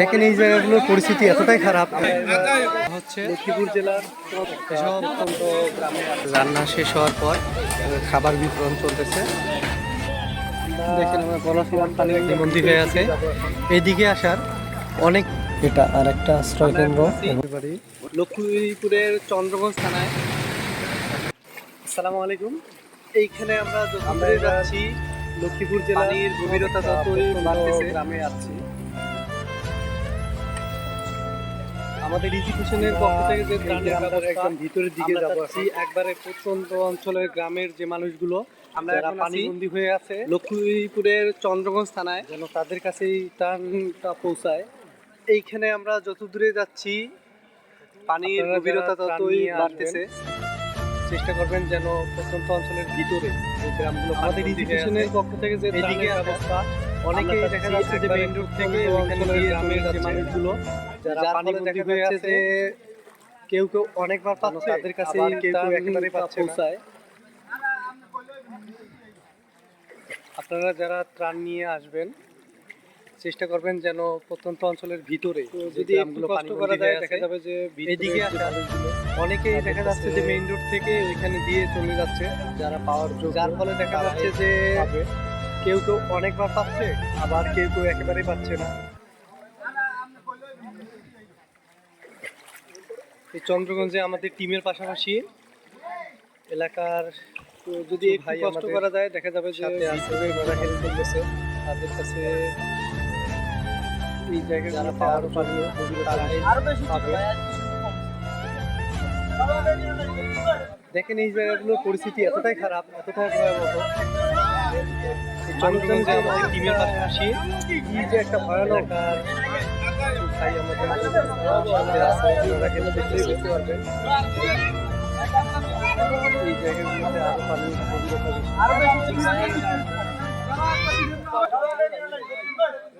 দেখেন এই জায়গাগুলোর পরিস্থিতি এতটাই খারাপ। হচ্ছে লক্ষ্মীপুর জেলার এসব গ্রামে রান্না শেষ হওয়ার পর খাবার বিতরণ চলতেছে। দেখেন আমার গলা পানি বন্দি হয়ে আছে। এইদিকে আসার অনেক এটা আর একটা আশ্রয় কেন্দ্র। লক্ষ্মীপুরের চন্দ্রগঞ্জ থানায়। আসসালামু আলাইকুম। এইখানে আমরা যতদূরে যাচ্ছি। লক্ষ্মীপুর জেলার গভীরতা যতই বাড়তেছে। গ্রামে যাচ্ছি আমাদের এডুকেশনের পক্ষ থেকে যে ত্রাণের ব্যবস্থা একদম ভিতরের দিকে যাব একবারে প্রত্যন্ত অঞ্চলের গ্রামের যে মানুষগুলো আমরা যারা পানিবন্দী হয়ে আছে লক্ষ্মীপুরের চন্দ্রগঞ্জ থানায় যেন তাদের কাছেই ত্রাণটা পৌঁছায়। এইখানে আমরা যত দূরে যাচ্ছি পানির গভীরতা ততই বাড়তেছে। চেষ্টা করবেন যেন প্রত্যন্ত অঞ্চলের ভিতরে গ্রামগুলো আমাদের এডুকেশনের পক্ষ থেকে যে এদিকে ব্যবস্থা অনেকেই দেখা যাচ্ছে যে মেইন রোড থেকে গ্রামের যে মানুষগুলো যারা পানি দেখা যাচ্ছে যে কেউ কেউ অনেকবার পাচ্ছে তাদের কাছে কেউ কেউ একেবারে পাচ্ছে পৌঁছায়। আপনারা যারা ত্রাণ নিয়ে আসবেন চেষ্টা করবেন যেন প্রত্যন্ত অঞ্চলের ভিতরে যদি কষ্ট করা যায় দেখা যাবে যে এদিকে অনেকেই দেখা যাচ্ছে যে মেইন রোড থেকে ওইখানে দিয়ে চলে যাচ্ছে যারা পাওয়ার যার ফলে দেখা যাচ্ছে যে। কেউ কেউ অনেকবার পাচ্ছে আবার কেউ কেউ একেবারেই পাচ্ছে না এই চন্দ্রগঞ্জে আমাদের টিমের পাশাপাশি এলাকার যদি ভাই কষ্ট করা যায় দেখা যাবে যে যারা হেল্প করতেছে তাদের কাছে এই জায়গায় যারা পাওয়ার পাবে দেখেন এই জায়গাগুলোর পরিস্থিতি এতটাই খারাপ এতটাই ভয়াবহ চন্দ্রগঞ্জে আমাদের টিমের পাশাপাশি কি যে একটা ভয়ানক ভাই আমাদের আপনারা হেল্প দেখলেই বুঝতে পারবেন এই জায়গাগুলোতে আরও পানি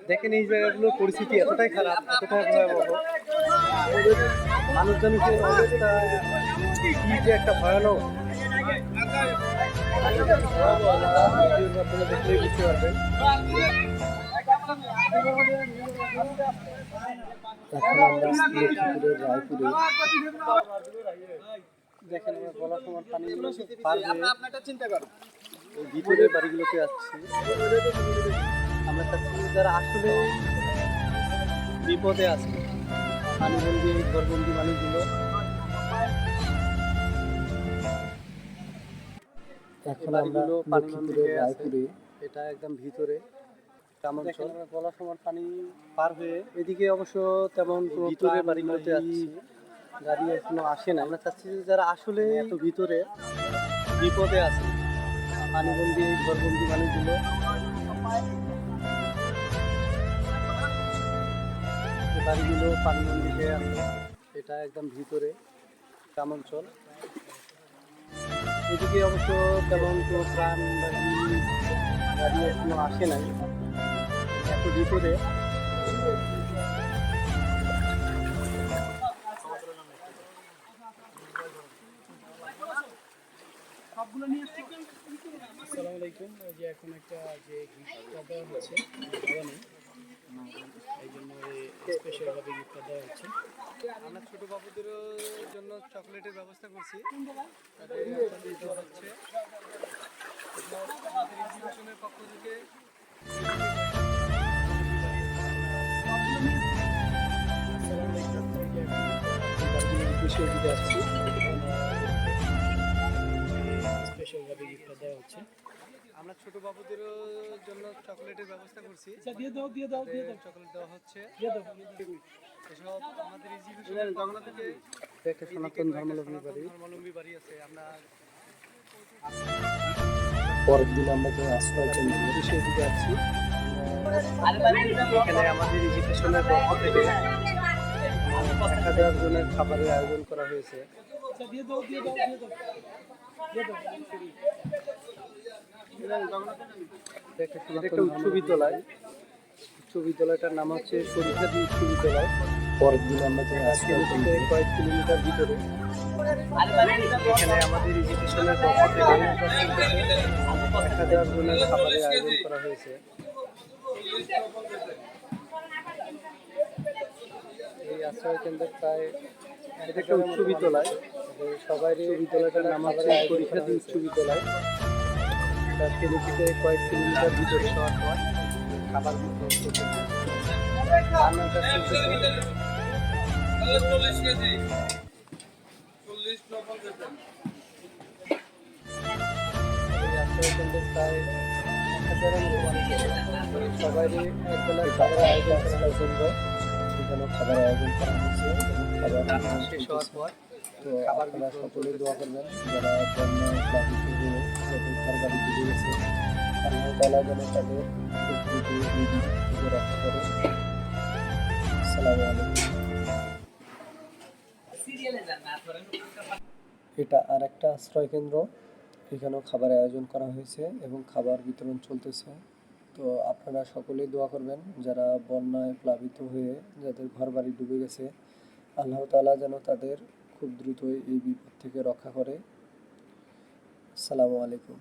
দেখেন এই জায়গাগুলোর পরিস্থিতি এতটাই খারাপ এতটাই ভয়াবহ। মানুষ জনকের অবস্থা কি যে একটা ভয়ানক। দেখেন আমরা গলা সমান পানি পার হয়ে ভিতরের বাড়িগুলোতে যাচ্ছি আমরা চাচ্ছি যারা আসলে বিপদে আছে। পানিবন্দি ঘরবন্দি মানুষগুলো এখন বাড়িগুলো লক্ষ্মীপুরের হয়ে আছে। এটা একদম ভিতরে আমরা গলা সমান পানি পার হয়ে এদিকে অবশ্য তেমন ভিতরে বাড়িগুলোতে যাচ্ছি গাড়ি এখনও আসে না আমরা চাচ্ছি যে যারা আসলে এত ভিতরে বিপদে আছে। পানিবন্দি ঘরবন্দি মানুষগুলো। বাড়িগুলো পানিবন্দি হয়ে আছে। এটা একদম ভিতরে গ্রামাঞ্চল। এদিকে অবশ্য তেমন কোনো প্রাণ এখনও আসে নাই। এত ভিতরে আসসালামু আলাইকুম। যে এখন একটা যে গিফটটা দেওয়া হচ্ছে এই জন্য স্পেশালভাবে গিফটটা দেওয়া হচ্ছে। আমরা ছোট বাবুদেরও জন্য চকলেটের ব্যবস্থা করছি পক্ষ থেকে স্পেশালভাবে গিফটটা দেওয়া হচ্ছে আমরা ছোট বাবুদেরও জন্য চকলেটের ব্যবস্থা করছি। দিয়ে দাও দিয়ে দাও দিয়ে দাও। চকলেট দেওয়া হচ্ছে। দিয়ে দাও। এসব আমাদের থেকে দেখে সনাতন ধর্মাবলম্বী বাড়ি। ধর্মাবলম্বী বাড়ি আছে। আমরা পরের দিন আমরা যে আশ্রয় কেন্দ্র এখানে আমাদের এডুকেশনের পক্ষ থেকে এক হাজার জনের খাবারের আয়োজন করা হয়েছে। দিয়ে দাও দিয়ে দাও দিয়ে দাও। দিয়ে দাও। দেখে একটা উচ্চ বিদ্যালয় উচ্চ বিদ্যালয়টার নাম হচ্ছে সরিষাদি উচ্চ বিদ্যালয় পরের দিন আমরা যে আজকে কয়েক কিলোমিটার ভিতরে। এখানে আমাদের এডুকেশনের পক্ষ থেকে এক হাজার জনের খাবারের আয়োজন করা হয়েছে। আশ্রয় কেন্দ্রের প্রায় এটা একটা উচ্চ বিদ্যালয়। সবাই বিদ্যালয়টার নাম হচ্ছে পরীক্ষার্থী উচ্চ বিদ্যালয় থেকে থেকে কয়েক কিলোমিটার ভিতরে হওয়ার পর খাবার। সবারই একবেলা খাবারের আয়োজন করা জন্য সেখানে খাবার আয়োজন করা হয়েছে খাবার শেষ হওয়ার পর আপনারা সকলে দোয়া করবেন। যারা বন্যায় তালা করে আসসালামু আলাইকুম। এটা আর একটা আশ্রয় কেন্দ্র এখানেও খাবার আয়োজন করা হয়েছে এবং খাবার বিতরণ চলতেছে। তো আপনারা সকলেই দোয়া করবেন যারা বন্যায় প্লাবিত হয়ে যাদের ঘর বাড়ি ডুবে গেছে। আল্লাহ তাআলা যেন তাদের খুব দ্রুতই এই বিপদ থেকে রক্ষা করে। আসসালামু আলাইকুম।